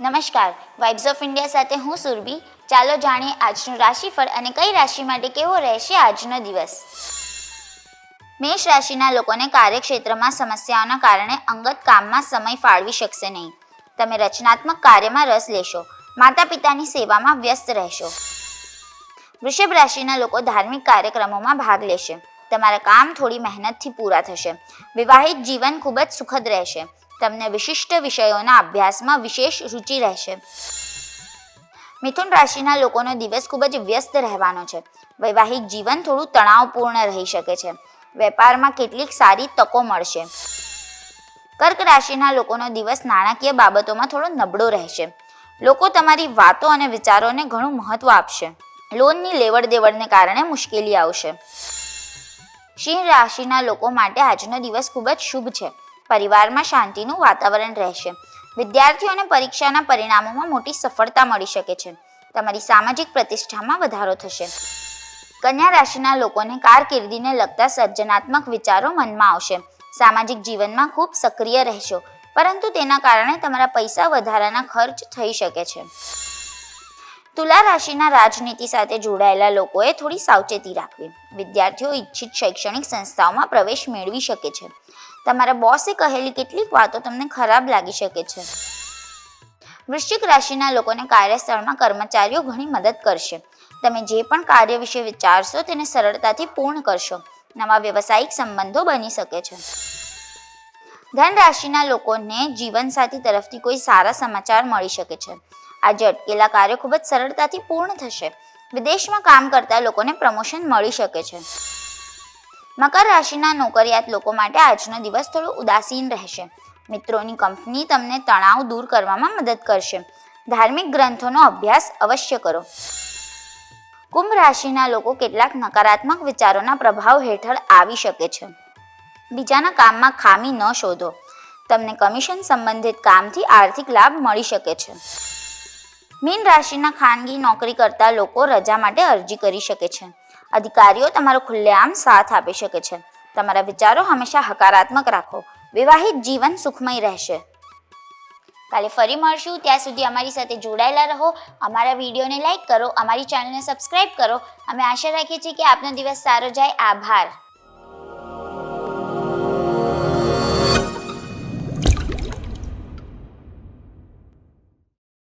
નમસ્કાર. Vibes of India સાથે હું સુરભી. ચાલો જાણીએ આજનું રાશિફળ અને કઈ રાશિ માટે કેવો રહેશે આજનો દિવસ. મેષ રાશિના લોકોને કાર્યક્ષેત્રમાં સમસ્યાઓના કારણે અંગત કામમાં સમય ફાળવી શકશે નહીં. તમે રચનાત્મક કાર્યમાં રસ લેશો. માતા પિતાની સેવામાં વ્યસ્ત રહેશો. વૃષભ રાશિના લોકો ધાર્મિક કાર્યક્રમોમાં ભાગ લેશે. તમારા કામ થોડી મહેનતથી પૂરા થશે. વિવાહિત જીવન ખૂબ જ સુખદ રહેશે. તમને વિશિષ્ટ વિષયોના અભ્યાસમાં વિશેષ રુચિ રહેશે. મિથુન રાશિના લોકોનો દિવસ ખૂબ જ વ્યસ્ત રહેવાનો છે. વૈવાહિક જીવન થોડું તણાવપૂર્ણ રહી શકે છે. વેપારમાં કેટલીક સારી તકો મળશે. કર્ક રાશિના લોકોનો દિવસ નાણાકીય બાબતોમાં થોડો નબળો રહેશે. લોકો તમારી વાતો અને વિચારોને ઘણું મહત્વ આપશે. લોનની લેવડ દેવડને કારણે મુશ્કેલી આવશે. સિંહ રાશિના લોકો માટે આજનો દિવસ ખૂબ જ શુભ છે. પરિવારમાં શાંતિનું વાતાવરણ રહેશે. વિદ્યાર્થીઓને પરીક્ષાના પરિણામોમાં મોટી સફળતા મળી શકે છે. તમારી સામાજિક પ્રતિષ્ઠામાં વધારો થશે. કન્યા રાશિના લોકોને કારકિર્દીને લગતા સર્જનાત્મક વિચારો મનમાં આવશે. સામાજિક જીવનમાં ખૂબ સક્રિય રહેશો, પરંતુ તેના કારણે તમારા પૈસા વધારાના ખર્ચ થઈ શકે છે. તુલા રાશિના રાજનીતિ સાથે જોડાયેલા લોકોએ થોડી સાવચેતી રાખવી. વિદ્યાર્થીઓ ઈચ્છિત શૈક્ષણિક સંસ્થાઓમાં પ્રવેશ મેળવી શકે છે. તમારા બોસે કહેલી કેટલીક વાતો તમને ખરાબ લાગી શકે છે. વૃશ્ચિક રાશિના લોકોને કાર્યસ્થળમાં કર્મચારીઓ ઘણી મદદ કરશે. તમે જે પણ કાર્ય વિશે વિચારશો તેને સરળતાથી પૂર્ણ કરશો. નવા વ્યવસાયિક સંબંધો બની શકે છે. ધન રાશિના લોકોને જીવનસાથી તરફથી કોઈ સારા સમાચાર મળી શકે છે. આજે અટકેલા કાર્યો ખૂબ જ સરળતાથી પૂર્ણ થશે. વિદેશમાં કામ કરતા લોકોને પ્રમોશન મળી શકે છે. મકર રાશિના નોકરિયાત લોકો માટે આજનો દિવસ થોડો ઉદાસીન રહેશે. મિત્રોની કંપની તમને તણાવ દૂર કરવામાં મદદ કરશે. ધાર્મિક ગ્રંથોનો અભ્યાસ અવશ્ય કરો. કુંભ રાશિના લોકો કેટલાક નકારાત્મક વિચારોના પ્રભાવ હેઠળ આવી શકે છે. બીજાના કામમાં ખામી ન શોધો. તમને કમિશન સંબંધિત કામથી આર્થિક લાભ મળી શકે છે. મીન રાશિના ખાનગી નોકરી કરતા લોકો રજા માટે અરજી કરી શકે છે. અધિકારીઓ તમારો ખુલ્લેઆમ સાથ આપી શકે છે. તમારા વિચારો હંમેશા હકારાત્મક રાખો. વિવાહિત જીવન સુખમય રહેશે. કાલે ફરી મળશું. ત્યાં સુધી અમારી સાથે જોડાયેલા રહો. અમારા વિડીયોને લાઇક કરો. અમારી ચેનલને સબસ્ક્રાઇબ કરો. અમે આશા રાખીએ છીએ કે આપનો દિવસ સારો જાય. આભાર.